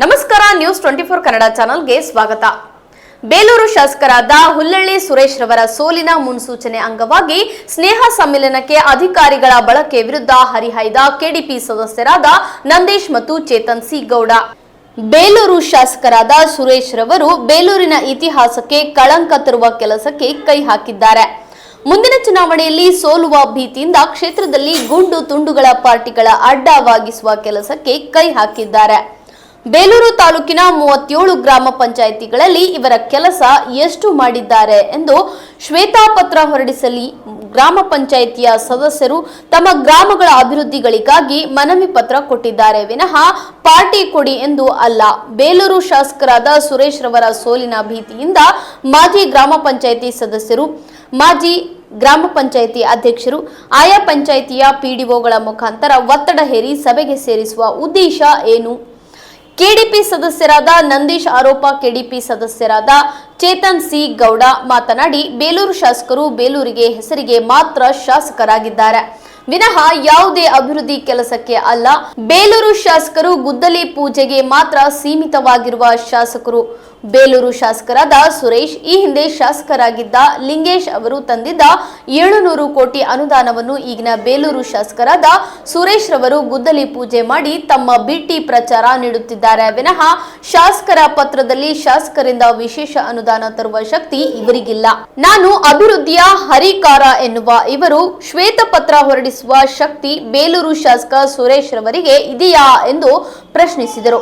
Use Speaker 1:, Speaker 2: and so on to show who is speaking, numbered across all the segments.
Speaker 1: ನಮಸ್ಕಾರ news twenty four Kannada ಚಾನಲ್ಗೆ ಸ್ವಾಗತ. ಬೇಲೂರು ಶಾಸಕರಾದ ಹುಲ್ಲಳ್ಳಿ ಸುರೇಶ್ ರವರ ಸೋಲಿನ ಮುನ್ಸೂಚನೆ ಅಂಗವಾಗಿ ಸ್ನೇಹ ಸಮ್ಮೇಳನಕ್ಕೆ ಅಧಿಕಾರಿಗಳ ಬಳಕೆ ವಿರುದ್ಧ ಹರಿಹಾಯ್ದ ಕೆಡಿಪಿ ಸದಸ್ಯರಾದ ನಂದೇಶ್ ಮತ್ತು ಚೇತನ್ ಸಿ ಗೌಡ. ಬೇಲೂರು ಶಾಸಕರಾದ ಸುರೇಶ್ ರವರು ಬೇಲೂರಿನ ಇತಿಹಾಸಕ್ಕೆ ಕಳಂಕ ತರುವ ಕೆಲಸಕ್ಕೆ ಕೈ ಹಾಕಿದ್ದಾರೆ. ಮುಂದಿನ ಚುನಾವಣೆಯಲ್ಲಿ ಸೋಲುವ ಭೀತಿಯಿಂದ ಕ್ಷೇತ್ರದಲ್ಲಿ ಗುಂಡು ತುಂಡುಗಳ ಪಾರ್ಟಿಗಳ ಅಡ್ಡವಾಗಿಸುವ ಕೆಲಸಕ್ಕೆ ಕೈ ಹಾಕಿದ್ದಾರೆ. ಬೇಲೂರು ತಾಲೂಕಿನ ಮೂವತ್ತೇಳು ಗ್ರಾಮ ಪಂಚಾಯಿತಿಗಳಲ್ಲಿ ಇವರ ಕೆಲಸ ಎಷ್ಟು ಮಾಡಿದ್ದಾರೆ ಎಂದು ಶ್ವೇತಾಪತ್ರ ಹೊರಡಿಸಲಿ ಗ್ರಾಮ ಪಂಚಾಯಿತಿಯ ಸದಸ್ಯರು ತಮ್ಮ ಗ್ರಾಮಗಳ ಅಭಿವೃದ್ಧಿಗಳಿಗಾಗಿ ಮನವಿ ಪತ್ರ ಕೊಟ್ಟಿದ್ದಾರೆ. ವಿನಃ ಪಾರ್ಟಿ ಕೊಡಿ ಎಂದು ಅಲ್ಲ, ಬೇಲೂರು ಶಾಸಕರಾದ ಸುರೇಶ್ ರವರ ಸೋಲಿನ ಭೀತಿಯಿಂದ ಮಾಜಿ ಗ್ರಾಮ ಪಂಚಾಯಿತಿ ಸದಸ್ಯರು, ಮಾಜಿ ಗ್ರಾಮ ಪಂಚಾಯಿತಿ ಅಧ್ಯಕ್ಷರು, ಆಯಾ ಪಂಚಾಯಿತಿಯ ಪಿಡಿಒಗಳ ಮುಖಾಂತರ ಒತ್ತಡ ಹೇರಿ ಸಭೆಗೆ ಸೇರಿಸುವ ಉದ್ದೇಶ ಏನು? ಕೆಡಿಪಿ ಸದಸ್ಯರಾದ ನಂದೀಶ್ ಆರೋಪ, ಕೆಡಿಪಿ ಸದಸ್ಯರಾದ ಚೇತನ್ ಸಿ ಗೌಡ ಮಾತನಾಡಿ, ಬೇಲೂರು ಶಾಸಕರು ಬೇಲೂರಿಗೆ ಹೆಸರಿಗೆ ಮಾತ್ರ ಶಾಸಕರಾಗಿದ್ದಾರೆ. ವಿನಃ ಯಾವುದೇ ಅಭಿವೃದ್ಧಿ ಕೆಲಸಕ್ಕೆ ಅಲ್ಲ, ಬೇಲೂರು ಶಾಸಕರು ಗುದ್ದಲಿ ಪೂಜೆಗೆ ಮಾತ್ರ ಸೀಮಿತವಾಗಿರುವ ಶಾಸಕರು. ಬೇಲೂರು ಶಾಸಕರಾದ ಸುರೇಶ್, ಈ ಹಿಂದೆ ಶಾಸಕರಾಗಿದ್ದ ಲಿಂಗೇಶ್ ಅವರು ತಂದಿದ್ದ ಏಳುನೂರು ಕೋಟಿ ಅನುದಾನವನ್ನು ಈಗಿನ ಬೇಲೂರು ಶಾಸಕರಾದ ಸುರೇಶ್ ರವರು ಗುದ್ದಲಿ ಪೂಜೆ ಮಾಡಿ ತಮ್ಮ ಬಿಟಿ ಪ್ರಚಾರ ನೀಡುತ್ತಿದ್ದಾರೆ. ವಿನಃ ಶಾಸಕರ ಪತ್ರದಲ್ಲಿ ಶಾಸಕರಿಂದ ವಿಶೇಷ ಅನುದಾನ ತರುವ ಶಕ್ತಿ ಇವರಿಗಿಲ್ಲ. ನಾನು ಅಭಿವೃದ್ಧಿಯ ಹರಿಕಾರ ಎನ್ನುವ ಇವರು ಶ್ವೇತಪತ್ರ ಹೊರಡಿಸುವ ಶಕ್ತಿ ಬೇಲೂರು ಶಾಸಕ ಸುರೇಶ್ ರವರಿಗೆ ಇದೆಯಾ ಎಂದು ಪ್ರಶ್ನಿಸಿದರು.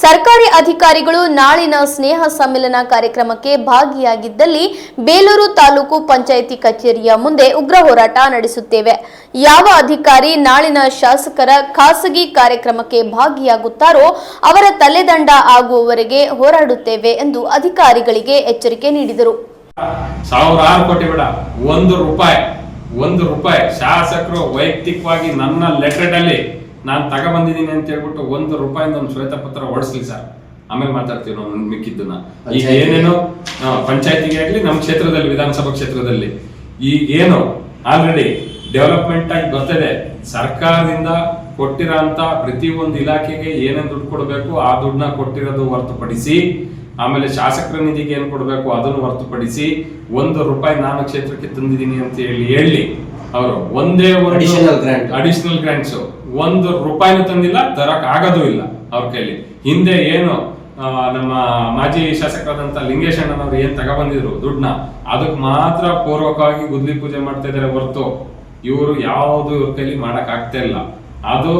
Speaker 1: ಸರ್ಕಾರಿ ಅಧಿಕಾರಿಗಳು ನಾಳಿನ ಸ್ನೇಹ ಸಮ್ಮೇಳನ ಕಾರ್ಯಕ್ರಮಕ್ಕೆ ಭಾಗಿಯಾಗಿದ್ದಲ್ಲಿ ಬೇಲೂರು ತಾಲೂಕು ಪಂಚಾಯಿತಿ ಕಚೇರಿಯ ಮುಂದೆ ಉಗ್ರ ಹೋರಾಟ ನಡೆಸುತ್ತೇವೆ. ಯಾವ ಅಧಿಕಾರಿ ನಾಳಿನ ಶಾಸಕರ ಖಾಸಗಿ ಕಾರ್ಯಕ್ರಮಕ್ಕೆ ಭಾಗಿಯಾಗುತ್ತಾರೋ ಅವರ ತಲೆದಂಡ ಆಗುವವರೆಗೆ ಹೋರಾಡುತ್ತೇವೆ ಎಂದು ಅಧಿಕಾರಿಗಳಿಗೆ ಎಚ್ಚರಿಕೆ ನೀಡಿದರು.
Speaker 2: ಸಾವಿರಾರು ಕೋಟಿ ಬೇಡ, ಒಂದು ರೂಪಾಯಿ ಒಂದು ರೂಪಾಯಿ. ಶಾಸಕರು ವೈಯಕ್ತಿಕವಾಗಿ ನನ್ನ ಲೆಟರ್ ಅಲ್ಲಿ ನಾನು ತಗೊಬಂದಿದ್ದೀನಿ ಅಂತ ಹೇಳ್ಬಿಟ್ಟು ಒಂದು ರೂಪಾಯಿಂದ ಒಂದು ಶ್ವೇತಪತ್ರ ಹೊಡಿಸ್ಲಿ ಸರ್. ಆಮೇಲೆ ಮಾತಾಡ್ತೀವಿ ನಾವು ಮಿಕ್ಕಿದ್ದನ್ನ. ಈಗ. ಏನೇನು ಪಂಚಾಯತಿಗೆ ಆಗಲಿ ನಮ್ಮ ಕ್ಷೇತ್ರದಲ್ಲಿ ವಿಧಾನಸಭಾ ಕ್ಷೇತ್ರದಲ್ಲಿ. ಈಗ ಏನು ಆಲ್ರೆಡಿ ಡೆವಲಪ್ಮೆಂಟ್ ಆಗಿ ಬರ್ತದೆ. ಸರ್ಕಾರದಿಂದ ಕೊಟ್ಟಿರೋಂತ ಪ್ರತಿಯೊಂದು ಇಲಾಖೆಗೆ ಏನೇನು ದುಡ್ಡು ಕೊಡಬೇಕು ಆ ದುಡ್ಡನ್ನ ಕೊಟ್ಟಿರೋದು ಹೊರತುಪಡಿಸಿ ಆಮೇಲೆ ಶಾಸಕರ ನಿಧಿಗೆ ಏನು ಕೊಡಬೇಕು ಅದನ್ನು ಹೊರತುಪಡಿಸಿ ಒಂದು ರೂಪಾಯಿ ನಾನು ಕ್ಷೇತ್ರಕ್ಕೆ ತಂದಿದ್ದೀನಿ ಅಂತ ಹೇಳಿ ಹೇಳಿ ಅವರು ಒಂದೇ
Speaker 3: ಅಡಿಷನಲ್ grant.
Speaker 2: ಅಡಿಷನಲ್ ಗ್ರಾಂಟ್ಸ್ ಒಂದು ರೂಪಾಯಿನೂ ತಂದಿಲ್ಲ ತರಕ್ ಆಗೋದು ಇಲ್ಲ ಅವ್ರ ಕೈಲಿ. ಹಿಂದೆ ಏನು ನಮ್ಮ ಮಾಜಿ ಶಾಸಕರಾದಂತ ಲಿಂಗೇಶ್ ಅಣ್ಣನವ್ರು ಏನ್ ತಗೊಬಂದಿದ್ರು ದುಡ್ಡನ್ನ ಅದಕ್ಕೆ ಮಾತ್ರ ಪೂರ್ವಕವಾಗಿ ಗುದ್ಲಿ ಪೂಜೆ ಮಾಡ್ತಾ ಇದಾರೆ ಹೊರತು ಇವರು ಯಾವುದು ಇವ್ರ ಕೈಲಿ ಮಾಡಕ್ ಆಗ್ತಾ ಇಲ್ಲ. ಅದು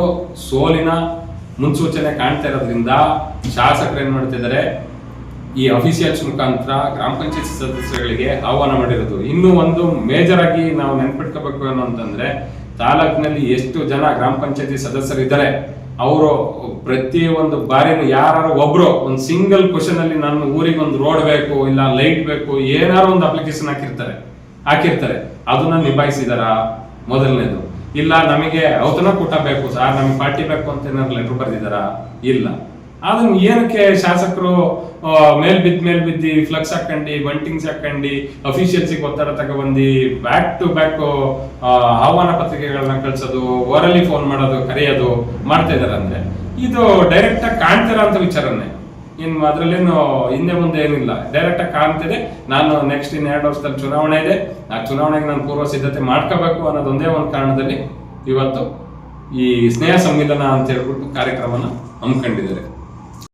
Speaker 2: ಸೋಲಿನ ಮುನ್ಸೂಚನೆ ಕಾಣ್ತಾ ಇರೋದ್ರಿಂದ ಶಾಸಕರು ಏನ್ ಮಾಡ್ತಿದ್ದಾರೆ ಈ ಅಫಿಷಿಯಲ್ಸ್ ಮುಖಾಂತರ ಗ್ರಾಮ ಪಂಚಾಯತ್ ಸದಸ್ಯಗಳಿಗೆ ಆಹ್ವಾನ ಮಾಡಿರೋದು. ಇನ್ನು ಒಂದು ಮೇಜರ್ ಆಗಿ ನಾವು ನೆನ್ಪಿಟ್ಕೋಬೇಕು ಏನು ಅಂತಂದ್ರೆ ತಾಲೂಕಿನಲ್ಲಿ ಎಷ್ಟು ಜನ ಗ್ರಾಮ ಪಂಚಾಯತಿ ಸದಸ್ಯರಿದ್ದಾರೆ, ಅವರು ಪ್ರತಿ ಒಂದು ಬಾರಿನೂ ಯಾರು ಒಬ್ರು ಒಂದು ಸಿಂಗಲ್ ಕ್ವಶನ್ ಅಲ್ಲಿ ನನ್ನ ಊರಿಗೆ ಒಂದು ರೋಡ್ ಬೇಕು, ಇಲ್ಲ ಲೈಟ್ ಬೇಕು, ಏನಾರು ಒಂದು ಅಪ್ಲಿಕೇಶನ್ ಹಾಕಿರ್ತಾರೆ ಹಾಕಿರ್ತಾರೆ. ಅದನ್ನ ನಿಭಾಯಿಸಿದಾರ? ಮೊದಲನೇದು. ಇಲ್ಲ, ನಮಗೆ ಔತಣ ಕೂಟ ಬೇಕು, ಸರ್, ನಮಗೆ ಪಾರ್ಟಿ ಬೇಕು ಅಂತ ಏನಾದ್ರು ಲೆಟರ್ ಬರ್ದಿದಾರ? ಇಲ್ಲ. ಅದನ್ನ ಏನಕ್ಕೆ ಶಾಸಕರು ಮೇಲ್ ಬಿದ್ದ ಮೇಲ್ ಬಿದ್ದಿ ಫ್ಲಕ್ಸ್ ಹಾಕೊಂಡಿ ಬಂಟಿಂಗ್ಸ್ ಹಾಕೊಂಡಿ ಅಫಿಷಿಯಲ್ಸಿಗೆ ಒತ್ತಡ ತಗೊಬಂದು ಬ್ಯಾಕ್ ಟು ಬ್ಯಾಕ್ ಆಹ್ವಾನ ಪತ್ರಿಕೆಗಳನ್ನ ಕಳ್ಸೋದು ಓರಲ್ಲಿ ಫೋನ್ ಮಾಡೋದು, ಕರೆಯೋದು ಮಾಡ್ತಾ ಇದಾರೆ ಅಂದ್ರೆ ಇದು ಡೈರೆಕ್ಟ್ ಆಗಿ ಕಾಣ್ತಿರೋ ಅಂತ ವಿಚಾರನೆ. ಇನ್ ಅದ್ರಲ್ಲೇನು ಹಿಂದೆ ಮುಂದೆ ಏನಿಲ್ಲ. ಡೈರೆಕ್ಟ್ ಆಗಿ ಕಾಣ್ತಿದೆ. ನಾನು ನೆಕ್ಸ್ಟ್ ಇನ್ ಎರಡು ವರ್ಷದಲ್ಲಿ ಚುನಾವಣೆ ಇದೆ. ಆ ಚುನಾವಣೆಗೆ ನಾನು ಪೂರ್ವ ಸಿದ್ಧತೆ ಮಾಡ್ಕೋಬೇಕು ಅನ್ನೋದು ಒಂದೇ ಒಂದು ಕಾರಣದಲ್ಲಿ ಇವತ್ತು ಈ ಸ್ನೇಹ ಸಂವಿಧಾನ ಅಂತ ಹೇಳ್ಬಿಟ್ಟು ಕಾರ್ಯಕ್ರಮನ ಹಮ್ಮಿಕೊಂಡಿದ್ದಾರೆ.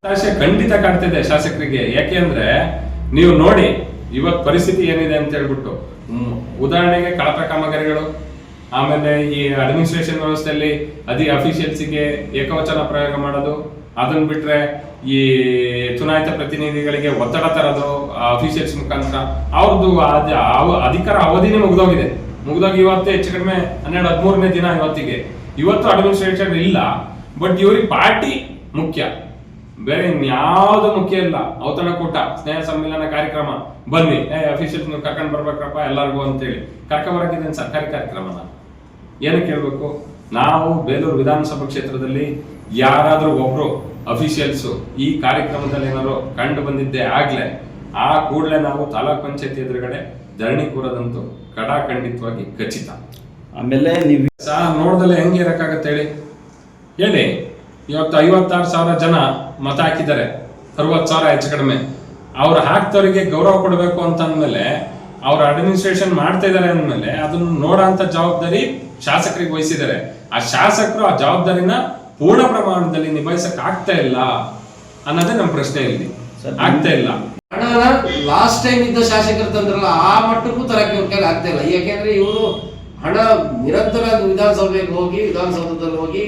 Speaker 2: ಹತಾಶೆ ಖಂಡಿತ ಕಾಡ್ತಿದೆ ಶಾಸಕರಿಗೆ. ಯಾಕೆ ಅಂದ್ರೆ ನೀವು ನೋಡಿ ಇವತ್ ಪರಿಸ್ಥಿತಿ ಏನಿದೆ ಅಂತ ಹೇಳ್ಬಿಟ್ಟು ಉದಾಹರಣೆಗೆ ಕಳಪೆ ಕಾಮಗಾರಿಗಳು, ಆಮೇಲೆ ಈ ಅಡ್ಮಿನಿಸ್ಟ್ರೇಷನ್ ವ್ಯವಸ್ಥೆಯಲ್ಲಿ ಅದಿ ಅಫಿಷಿಯಲ್ಸಿಗೆ ಏಕವಚನ ಪ್ರಯೋಗ ಮಾಡೋದು ಅದನ್ನ ಬಿಟ್ರೆ ಈ ಚುನಾಯಿತ ಪ್ರತಿನಿಧಿಗಳಿಗೆ ಒತ್ತಡ ತರೋದು ಅಫಿಷಿಯಲ್ಸ್ ಮುಖಾಂತರ ಅವ್ರದ್ದು ಅಧಿಕಾರ ಅವಧಿನೇ ಮುಗ್ದೋಗಿದೆ. ಮುಗ್ದೋಗಿ ಇವತ್ತು ಹೆಚ್ಚು ಕಡಿಮೆ ಹನ್ನೆರಡು, ಹದಿಮೂರನೇ ದಿನ ಇವತ್ತಿಗೆ. ಇವತ್ತು ಅಡ್ಮಿನಿಸ್ಟ್ರೇಷನ್ ಇಲ್ಲ ಬಟ್ ಇವ್ರಿಗೆ ಪಾರ್ಟಿ ಮುಖ್ಯ. ಬೇರೆ ಇನ್ಯಾವುದು ಮುಖ್ಯ ಇಲ್ಲ. ಔತಣಕೂಟ ಸ್ನೇಹ ಸಮ್ಮೇಳನ ಕಾರ್ಯಕ್ರಮ. ಬನ್ನಿ. ಏ ಅಫಿಷಿಯಲ್ಸ್ ನೀವು ಕರ್ಕೊಂಡು ಬರ್ಬೇಕಪ್ಪ ಎಲ್ಲರಿಗೂ ಅಂತೇಳಿ. ಕರ್ಕೊಂಡು ಬರಕಿದ್ದೇನೆ ಸರ್ಕಾರಿ ಕಾರ್ಯಕ್ರಮನ ಏನಕ್ಕೆ ಹೇಳ್ಬೇಕು ನಾವು ಬೇಲೂರು ವಿಧಾನಸಭಾ ಕ್ಷೇತ್ರದಲ್ಲಿ ಯಾರಾದ್ರೂ ಒಬ್ರು ಅಫಿಷಿಯಲ್ಸ್ ಈ ಕಾರ್ಯಕ್ರಮದಲ್ಲಿ ಏನಾದ್ರು ಕಂಡು ಬಂದಿದ್ದೇ ಆಗ್ಲೆ ಆ ಕೂಡಲೇ ನಾವು ತಾಲೂಕ್ ಪಂಚಾಯತಿ ಎದುರುಗಡೆ ಧರಣಿ ಕೂರದಂತೂ ಕಡಾಖಂಡಿತವಾಗಿ ಖಚಿತ.
Speaker 3: ಆಮೇಲೆ ನೀವು
Speaker 2: ಸಹ ನೋಡ್ದಲ್ಲೇ ಹೆಂಗೆ ಇರಕ್ಕಾಗತ್ತೆ ಹೇಳಿ? ಹೇಳಿ. ಇವತ್ತು ಐವತ್ತಾರು ಸಾವಿರ ಜನ ಮತ ಹಾಕಿದ್ದಾರೆ. ಅರವತ್ತು ಸಾವಿರ ಹೆಚ್ಚು ಕಡಿಮೆ. ಅವ್ರು ಹಾಕ್ತವ್ರಿಗೆ ಗೌರವ ಕೊಡಬೇಕು ಅಂತ ಅಂದಮೇಲೆ ಅವ್ರ ಅಡ್ಮಿನಿಸ್ಟ್ರೇಷನ್ ಮಾಡ್ತಾ ಇದಾರೆ ಅಂದ್ಮೇಲೆ ಅದನ್ನ ನೋಡೋಂತ ಜವಾಬ್ದಾರಿ ಶಾಸಕರಿಗೆ ವಹಿಸಿದ್ದಾರೆ. ಆ ಶಾಸಕರು ಆ ಜವಾಬ್ದಾರಿನ ಪೂರ್ಣ ಪ್ರಮಾಣದಲ್ಲಿ ನಿಭಾಯಿಸಕ್ ಆಗ್ತಾ ಇಲ್ಲ ಅನ್ನೋದೇ ನಮ್ಮ ಪ್ರಶ್ನೆ ಇಲ್ಲಿ. ಆಗ್ತಾ ಇಲ್ಲ.
Speaker 4: ಲಾಸ್ಟ್ ಟೈಮ್ ಇದ್ದ ಶಾಸಕರು ತಂದ್ರಲ್ಲ ಆ ಮಟ್ಟಕ್ಕೂ ತರಕ್ಕೆ ಇವ್ರ ಕೈಲಿ ಆಗ್ತಾ ಇಲ್ಲ. ಯಾಕೆಂದ್ರೆ ಇವರು ಹಣ ನಿರಂತರ ವಿಧಾನಸಭೆಗೆ ಹೋಗಿ ವಿಧಾನಸೌಧದಲ್ಲಿ ಹೋಗಿ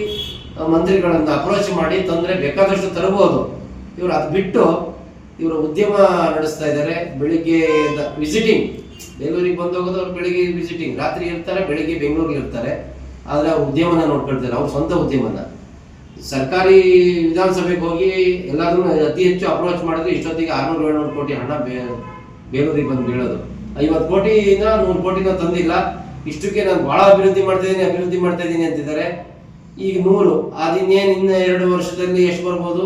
Speaker 4: ಮಂತ್ರಿಗಳನ್ನ ಅಪ್ರೋಚ್ ಮಾಡಿ ತೊಂದರೆ ಬೇಕಾದಷ್ಟು ತರಬಹುದು. ಇವರು ಅದು ಬಿಟ್ಟು ಇವರು ಉದ್ಯಮ ನಡೆಸ್ತಾ ಇದ್ದಾರೆ ಬೆಳಿಗ್ಗೆ ವಿಸಿಟಿಂಗ್ ಬೆಂಗಳೂರಿಗೆ ಬಂದು ಹೋಗೋದು ಅವ್ರು ಬೆಳಿಗ್ಗೆ ವಿಸಿಟಿಂಗ್ ರಾತ್ರಿ ಇರ್ತಾರೆ, ಬೆಳಿಗ್ಗೆ ಬೆಂಗಳೂರಿಗೆ ಇರ್ತಾರೆ. ಆದ್ರೆ ಅವ್ರ ಉದ್ಯಮನ ನೋಡ್ಕೊಳ್ತಾರೆ, ಅವ್ರ ಸ್ವಂತ ಉದ್ಯಮನ. ಸರ್ಕಾರಿ ವಿಧಾನಸಭೆಗೆ ಹೋಗಿ ಎಲ್ಲಾದ್ರೂ ಅತಿ ಹೆಚ್ಚು ಅಪ್ರೋಚ್ ಮಾಡಿದ್ರೆ ಇಷ್ಟೊತ್ತಿಗೆ ಆರ್ನೂರು ಏಳ್ನೂರು ಕೋಟಿ ಹಣ ಬೇಲೂರಿಗೆ ಬಂದು ಬೀಳೋದು. ಐವತ್ತು ಕೋಟಿಯಿಂದ ನೂರು ಕೋಟಿನ ತಂದಿಲ್ಲ. ಇಷ್ಟಕ್ಕೆ ನಾನು ಭಾಳ ಅಭಿವೃದ್ಧಿ ಮಾಡ್ತಾ ಇದ್ದೀನಿ ಅಭಿವೃದ್ಧಿ ಮಾಡ್ತಾ ಇದ್ದೀನಿ ಅಂತಿದ್ದಾರೆ. ಈಗ ನೂರು ಅದಿನ್ನೇನು ಇನ್ನು ಎರಡು ವರ್ಷದಲ್ಲಿ ಎಷ್ಟು ಬರ್ಬೋದು?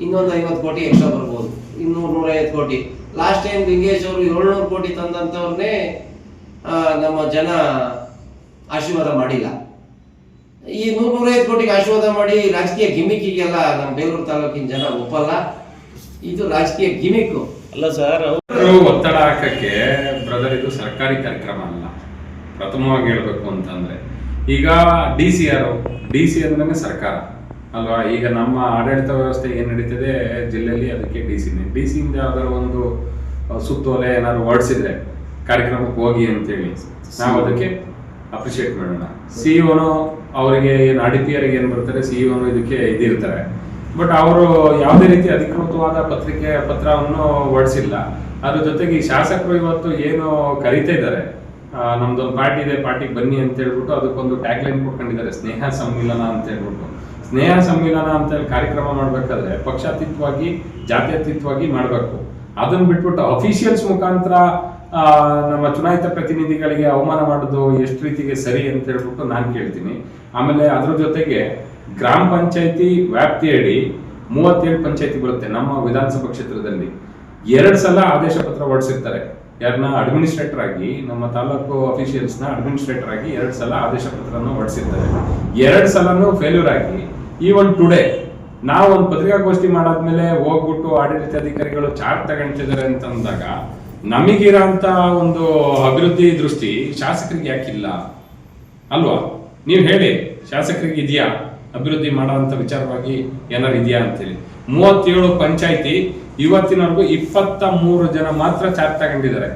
Speaker 4: ಇನ್ನೊಂದು ಐವತ್ತು ಕೋಟಿ ಎಕ್ಸ್ಟ್ರಾ ಬರ್ಬೋದು. ಇನ್ನೂರು ನೂರೈವತ್ತು ಕೋಟಿ. ಲಾಸ್ಟ್ ಟೈಮ್ ಲಿಂಗೇಶ್ ಅವರು ಏಳ್ನೂರು ಕೋಟಿ ತಂದಂಥವ್ರನ್ನೇ ಆ, ನಮ್ಮ ಜನ ಆಶೀರ್ವಾದ ಮಾಡಿಲ್ಲ. ಈ ನೂರ ನೂರೈವತ್ತು ಕೋಟಿಗೆ ಆಶೀರ್ವಾದ ಮಾಡಿ ರಾಜಕೀಯ ಗಿಮಿಕ್ಕಿಗೆಲ್ಲ ನಮ್ಮ ಬೇಲೂರು ತಾಲೂಕಿನ ಜನ ಒಪ್ಪಲ್ಲ. ಇದು ರಾಜಕೀಯ ಗಿಮಿಕ್ಕು.
Speaker 3: ಅಲ್ಲ ಸರ್
Speaker 2: ಅವರು ಒತ್ತಡ ಹಾಕಕ್ಕೆ ಬ್ರದರ್ ಇದು ಸರ್ಕಾರಿ ಕಾರ್ಯಕ್ರಮ ಅಲ್ಲ. ಪ್ರಥಮವಾಗಿ ಹೇಳ್ಬೇಕು ಅಂತಂದ್ರೆ. ಈಗ D C R D C ಅಂದ್ರೆ ಸರ್ಕಾರ. ಅಲ್ವಾ? ಈಗ ನಮ್ಮ ಆಡಳಿತ ವ್ಯವಸ್ಥೆ ಏನು ನಡೀತದೆ? ಜಿಲ್ಲೆಯಲ್ಲಿ ಅದಕ್ಕೆ ಡಿ ಸಿನೇ ಡಿ ಸಿಯಿಂದ ಯಾವ್ದಾದ್ರು ಒಂದು ಸುತ್ತೋಲೆ ಏನಾದ್ರು ಹೊರಡಿಸಿದ್ರೆ ಕಾರ್ಯಕ್ರಮಕ್ಕೆ ಹೋಗಿ ಅಂತೇಳಿ ನಾವು ಅದಕ್ಕೆ ಅಪ್ರಿಶಿಯೇಟ್ ಮಾಡೋಣ. ಸಿಇಒನು ಅವರಿಗೆ ಏನು ಅಡಿಪಿಯರಿಗೆ ಏನು ಬರ್ತಾರೆ ಸಿಇಒನು ಇದಕ್ಕೆ ಇದಿರ್ತಾರೆ. ಬಟ್ ಅವರು ಯಾವುದೇ ರೀತಿ ಅಧಿಕೃತವಾದ ಪತ್ರಿಕೆ ಪತ್ರವನ್ನು ಹೊರಡಿಸಿಲ್ಲ. ಅದ್ರ ಜೊತೆಗೆ ಈ ಶಾಸಕರು ಇವತ್ತು ಏನು ಕರೀತಾ ಇದ್ದಾರೆ ನಮ್ದೊಂದು ಪಾರ್ಟಿ ಇದೆ ಪಾರ್ಟಿಗೆ ಬನ್ನಿ ಅಂತ ಹೇಳ್ಬಿಟ್ಟು ಅದಕ್ಕೊಂದು ಟ್ಯಾಗ್ ಲೈನ್ ಕೊಟ್ಕೊಂಡಿದ್ದಾರೆ, ಸ್ನೇಹ ಸಮ್ಮಿಲನ ಅಂತ ಹೇಳ್ಬಿಟ್ಟು. ಸ್ನೇಹ ಸಮ್ಮಿಲನ ಅಂತ ಹೇಳಿ ಕಾರ್ಯಕ್ರಮ ಮಾಡ್ಬೇಕಾದ್ರೆ ಪಕ್ಷಾತೀತವಾಗಿ, ಜಾತ್ಯತೀತವಾಗಿ ಮಾಡಬೇಕು. ಅದನ್ನ ಬಿಟ್ಬಿಟ್ಟು ಅಫಿಷಿಯಲ್ಸ್ ಮುಖಾಂತರ ನಮ್ಮ ಚುನಾಯಿತ ಪ್ರತಿನಿಧಿಗಳಿಗೆ ಅವಮಾನ ಮಾಡೋದು ಎಷ್ಟು ರೀತಿಗೆ ಸರಿ ಅಂತ ಹೇಳ್ಬಿಟ್ಟು ನಾನು ಕೇಳ್ತೀನಿ. ಆಮೇಲೆ ಅದ್ರ ಜೊತೆಗೆ ಗ್ರಾಮ ಪಂಚಾಯತಿ ವ್ಯಾಪ್ತಿಯಡಿ ಮೂವತ್ತೇಳು ಪಂಚಾಯತಿ ಬರುತ್ತೆ ನಮ್ಮ ವಿಧಾನಸಭಾ ಕ್ಷೇತ್ರದಲ್ಲಿ. ಎರಡು ಸಲ ಆದೇಶ ಪತ್ರ ಹೊರಡಿಸಿರ್ತಾರೆ. ಯಾರನ್ನ ಅಡ್ಮಿನಿಸ್ಟ್ರೇಟರ್ ಆಗಿ, ನಮ್ಮ ತಾಲೂಕು ಅಫಿಷಿಯಲ್ಸ್ನ ಅಡ್ಮಿನಿಸ್ಟ್ರೇಟರ್ ಆಗಿ ಎರಡು ಸಲ ಆದೇಶ ಪತ್ರವನ್ನು ಹೊರಡಿಸಿದ್ದಾರೆ. ಎರಡು ಸಲನೂ ಫೇಲ್ಯೂರ್ ಆಗಿ ಈವನ್ ಟುಡೇ ನಾವು ಒಂದು ಪತ್ರಿಕಾಗೋಷ್ಠಿ ಮಾಡಾದ್ಮೇಲೆ ಹೋಗ್ಬಿಟ್ಟು ಆಡಳಿತಾಧಿಕಾರಿಗಳು ಚಾರ್ಜ್ ತಗೊಂತಿದ್ದಾರೆ ಅಂತ ಅಂದಾಗ ನಮಗಿರಂತ ಒಂದು ಅಭಿವೃದ್ಧಿ ದೃಷ್ಟಿ ಶಾಸಕರಿಗೆ ಯಾಕಿಲ್ಲ ಅಲ್ವಾ? ನೀವು ಹೇಳಿ ಶಾಸಕರಿಗೆ ಇದೆಯಾ ಅಭಿವೃದ್ಧಿ ಮಾಡೋಂಥ ವಿಚಾರವಾಗಿ ಏನಾರು ಇದೆಯಾ ಅಂತೇಳಿ. ಮೂವತ್ತೇಳು ಪಂಚಾಯಿತಿ ಇವತ್ತಿನವರೆಗೂ ಇಪ್ಪತ್ತ ಮೂರು ಜನ ಮಾತ್ರ ಚಾರ್ಜ್ ತಗೊಂಡಿದ್ದಾರೆ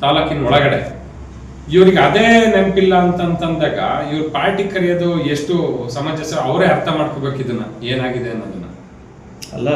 Speaker 2: ತಾಲೂಕಿನ ಒಳಗಡೆ. ಇವ್ರಿಗೆ ಅದೇ ನೆನಪಿಲ್ಲ ಅಂತಂತಂದಾಗ ಇವ್ರ ಪಾರ್ಟಿ ಕರೆಯೋದು ಎಷ್ಟು ಸಮಂಜಸ, ಅವರೇ ಅರ್ಥ ಮಾಡ್ಕೋಬೇಕು ಇದನ್ನ. ಏನಾಗಿದೆ ಅನ್ನೋದನ್ನ.
Speaker 3: ಅಲ್ಲ.